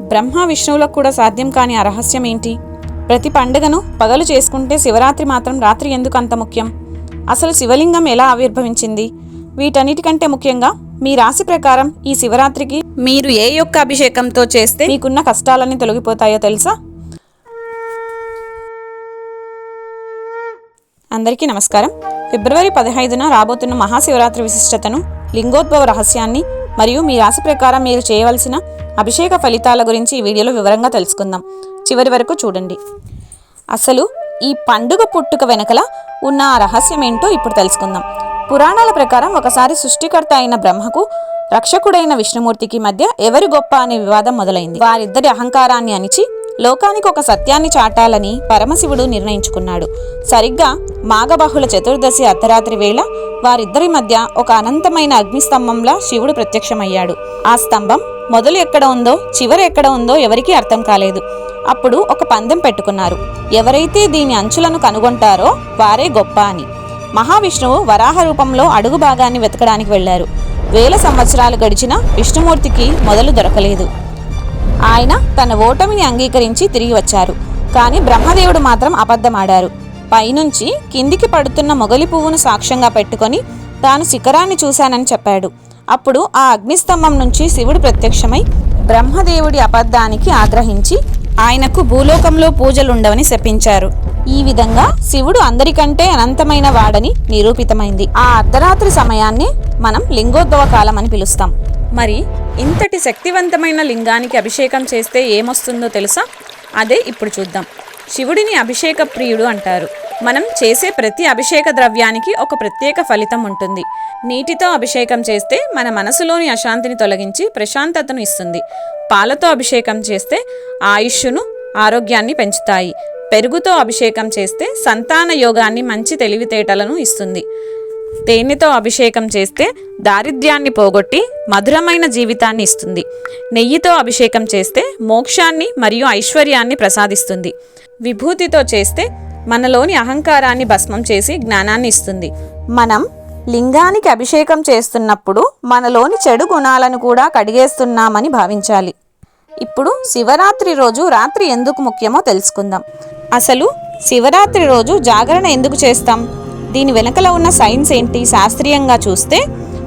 బ్రహ్మ విష్ణువులకు కూడా సాధ్యం కాని ఆ రహస్యం ఏంటి? ప్రతి పండుగను పగలు చేసుకుంటే శివరాత్రి మాత్రం రాత్రి ఎందుకు అంత ముఖ్యం? అసలు శివలింగం ఎలా ఆవిర్భవించింది? వీటన్నిటికంటే ముఖ్యంగా మీ రాశి ప్రకారం ఈ శివరాత్రికి మీరు ఏ యొక్క అభిషేకంతో చేస్తే మీకున్న కష్టాలన్నీ తొలగిపోతాయో తెలుసా? అందరికీ నమస్కారం. ఫిబ్రవరి పదహైదున రాబోతున్న మహాశివరాత్రి విశిష్టతను లింగోద్భవ రహస్యాన్ని మరియు మీ రాశి ప్రకారం మీరు చేయవలసిన అభిషేక ఫలితాల గురించి ఈ వీడియోలో వివరంగా తెలుసుకుందాం. చివరి వరకు చూడండి. అసలు ఈ పండుగ పుట్టుక వెనకల ఉన్న ఆ రహస్యం ఏంటో ఇప్పుడు తెలుసుకుందాం. పురాణాల ప్రకారం ఒకసారి సృష్టికర్త అయిన బ్రహ్మకు రక్షకుడైన విష్ణుమూర్తికి మధ్య ఎవరు గొప్ప అనే వివాదం మొదలైంది. వారిద్దరి అహంకారాన్ని అణిచి లోకానికి ఒక సత్యాన్ని చాటాలని పరమశివుడు నిర్ణయించుకున్నాడు. సరిగ్గా మాఘబహుళ చతుర్దశి అర్ధరాత్రి వేళ వారిద్దరి మధ్య ఒక అనంతమైన అగ్నిస్తంభంలా శివుడు ప్రత్యక్షమయ్యాడు. ఆ స్తంభం మొదలు ఎక్కడ ఉందో చివరి ఎక్కడ ఉందో ఎవరికీ అర్థం కాలేదు. అప్పుడు ఒక పందెం పెట్టుకున్నారు. ఎవరైతే దీని అంచులను కనుగొంటారో వారే గొప్ప అని. మహావిష్ణువు వరాహ రూపంలో అడుగు భాగాన్ని వెతకడానికి వెళ్ళారు వేల సంవత్సరాలు గడిచిన విష్ణుమూర్తికి మొదలు దొరకలేదు. ఆయన తన ఓటమిని అంగీకరించి తిరిగి వచ్చారు. కానీ బ్రహ్మదేవుడు మాత్రం అబద్ధమాడారు. పైనుంచి కిందికి పడుతున్న మొగలి పువ్వును సాక్ష్యంగా పెట్టుకొని తాను శిఖరాన్ని చూశానని చెప్పాడు. అప్పుడు ఆ అగ్నిస్తంభం నుంచి శివుడు ప్రత్యక్షమై బ్రహ్మదేవుడి అబద్ధానికి ఆగ్రహించి ఆయనకు భూలోకంలో పూజలుండవని శపించారు. ఈ విధంగా శివుడు అందరికంటే అనంతమైన వాడని నిరూపితమైంది. ఆ అర్ధరాత్రి సమయాన్ని మనం లింగోద్భవ కాలం అని పిలుస్తాం. మరి ఇంతటి శక్తివంతమైన లింగానికి అభిషేకం చేస్తే ఏమొస్తుందో తెలుసా? అదే ఇప్పుడు చూద్దాం. శివుడిని అభిషేక ప్రియుడు అంటారు. మనం చేసే ప్రతి అభిషేక ద్రవ్యానికి ఒక ప్రత్యేక ఫలితం ఉంటుంది. నీటితో అభిషేకం చేస్తే మన మనసులోని అశాంతిని తొలగించి ప్రశాంతతను ఇస్తుంది. పాలతో అభిషేకం చేస్తే ఆయుష్ను ఆరోగ్యాన్ని పెంచుతాయి. పెరుగుతో అభిషేకం చేస్తే సంతాన యోగాన్ని మంచి తెలివితేటలను ఇస్తుంది. తేనెతో అభిషేకం చేస్తే దారిద్ర్యాన్ని పోగొట్టి మధురమైన జీవితాన్ని ఇస్తుంది. నెయ్యితో అభిషేకం చేస్తే మోక్షాన్ని మరియు ఐశ్వర్యాన్ని ప్రసాదిస్తుంది. విభూతితో చేస్తే మనలోని అహంకారాన్ని భస్మం చేసి జ్ఞానాన్ని ఇస్తుంది. మనం లింగానికి అభిషేకం చేస్తున్నప్పుడు మనలోని చెడు గుణాలను కూడా కడిగేస్తున్నామని భావించాలి. ఇప్పుడు శివరాత్రి రోజు రాత్రి ఎందుకు ముఖ్యమో తెలుసుకుందాం. అసలు శివరాత్రి రోజు జాగరణ ఎందుకు చేస్తాం? దీని వెనకల ఉన్న సైన్స్ ఏంటి? శాస్త్రీయంగా చూస్తే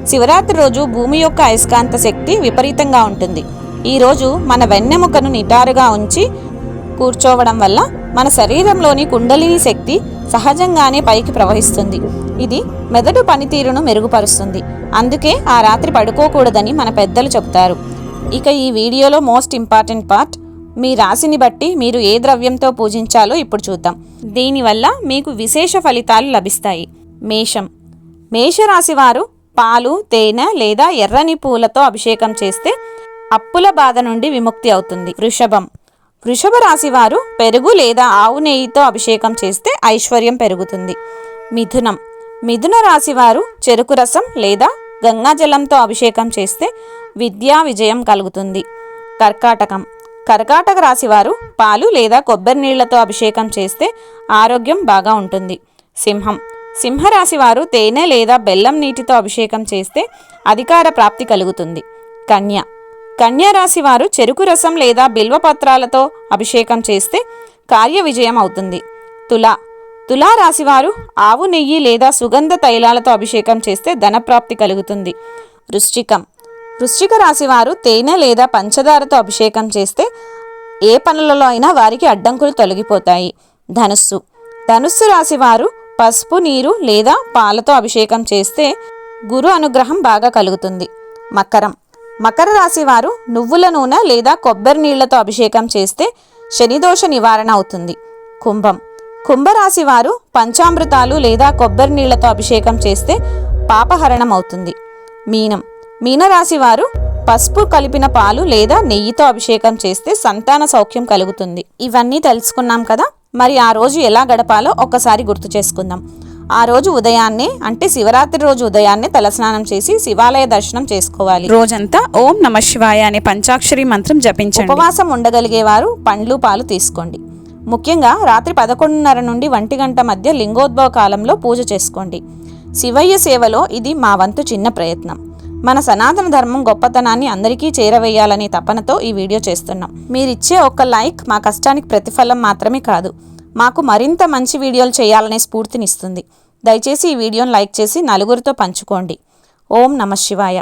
శివరాత్రి రోజు భూమి యొక్క అయస్కాంత శక్తి విపరీతంగా ఉంటుంది. ఈరోజు మన వెన్నెముకను నిటారుగా ఉంచి కూర్చోవడం వల్ల మన శరీరంలోని కుండలిని శక్తి సహజంగానే పైకి ప్రవహిస్తుంది. ఇది మెదడు పనితీరును మెరుగుపరుస్తుంది. అందుకే ఆ రాత్రి పడుకోకూడదని మన పెద్దలు చెబుతారు. ఇక ఈ వీడియోలో మోస్ట్ ఇంపార్టెంట్ పార్ట్ మీ రాశిని బట్టి మీరు ఏ ద్రవ్యంతో పూజించాలో ఇప్పుడు చూద్దాం. దీనివల్ల మీకు విశేష ఫలితాలు లభిస్తాయి. మేషం. మేషరాశి వారు పాలు తేనె లేదా ఎర్రని పూలతో అభిషేకం చేస్తే అప్పుల బాధ నుండి విముక్తి అవుతుంది. వృషభం. వృషభ రాశి వారు పెరుగు లేదా ఆవు నెయ్యితో అభిషేకం చేస్తే ఐశ్వర్యం పెరుగుతుంది. మిథునం. మిథున రాశి వారు చెరుకు రసం లేదా గంగాజలంతో అభిషేకం చేస్తే విద్యా విజయం కలుగుతుంది. కర్కాటకం. కర్కాటక రాశివారు పాలు లేదా కొబ్బరి నీళ్ళతో అభిషేకం చేస్తే ఆరోగ్యం బాగా ఉంటుంది. సింహం. సింహరాశి వారు తేనె లేదా బెల్లం నీటితో అభిషేకం చేస్తే అధికార ప్రాప్తి కలుగుతుంది. కన్య. కన్యారాశి వారు చెరుకు రసం లేదా బిల్వపత్రాలతో అభిషేకం చేస్తే కార్య విజయం అవుతుంది. తులా రాశి వారు ఆవు నెయ్యి లేదా సుగంధ తైలాలతో అభిషేకం చేస్తే ధనప్రాప్తి కలుగుతుంది. వృశ్చికం వృశ్చిక రాశి వారు తేనె లేదా పంచదారతో అభిషేకం చేస్తే ఏ పనులలో అయినా వారికి అడ్డంకులు తొలగిపోతాయి. ధనుస్సు ధనుస్సు రాశి వారు పసుపు నీరు లేదా పాలతో అభిషేకం చేస్తే గురు అనుగ్రహం బాగా కలుగుతుంది. మకరం మకర రాశి వారు నువ్వుల నూనె లేదా కొబ్బరి నీళ్ళతో అభిషేకం చేస్తే శనిదోష నివారణ అవుతుంది. కుంభం. కుంభరాశి వారు పంచామృతాలు లేదా కొబ్బరి నీళ్ళతో అభిషేకం చేస్తే పాపహరణం అవుతుంది. మీనం. మీనరాశి వారు పసుపు కలిపిన పాలు లేదా నెయ్యితో అభిషేకం చేస్తే సంతాన సౌఖ్యం కలుగుతుంది. ఇవన్నీ తెలుసుకున్నాం కదా? మరి ఆ రోజు ఎలా గడపాలో ఒక్కసారి గుర్తు చేసుకుందాం. ఆ రోజు ఉదయాన్నే అంటే శివరాత్రి రోజు ఉదయాన్నే తలస్నానం చేసి శివాలయ దర్శనం చేసుకోవాలి. రోజంతా ఓం నమ శివాయ అనే పంచాక్షరి మంత్రం జపించండి. ఉపవాసం ఉండగలిగే వారు పండ్లు పాలు తీసుకోండి. ముఖ్యంగా రాత్రి పదకొండున్నర నుండి ఒంటి గంట మధ్య లింగోద్భవ కాలంలో పూజ చేసుకోండి. శివయ్య సేవలో ఇది మా వంతు చిన్న ప్రయత్నం. మన సనాతన ధర్మం గొప్పతనాన్ని అందరికీ చేరవేయాలనే తపనతో ఈ వీడియో చేస్తున్నాం. మీరిచ్చే ఒక లైక్ మా కష్టానికి ప్రతిఫలం మాత్రమే కాదు. మాకు మరింత మంచి వీడియోలు చేయాలనే స్ఫూర్తినిస్తుంది. దయచేసి ఈ వీడియోను లైక్ చేసి నలుగురితో పంచుకోండి. ఓం నమ శివాయ.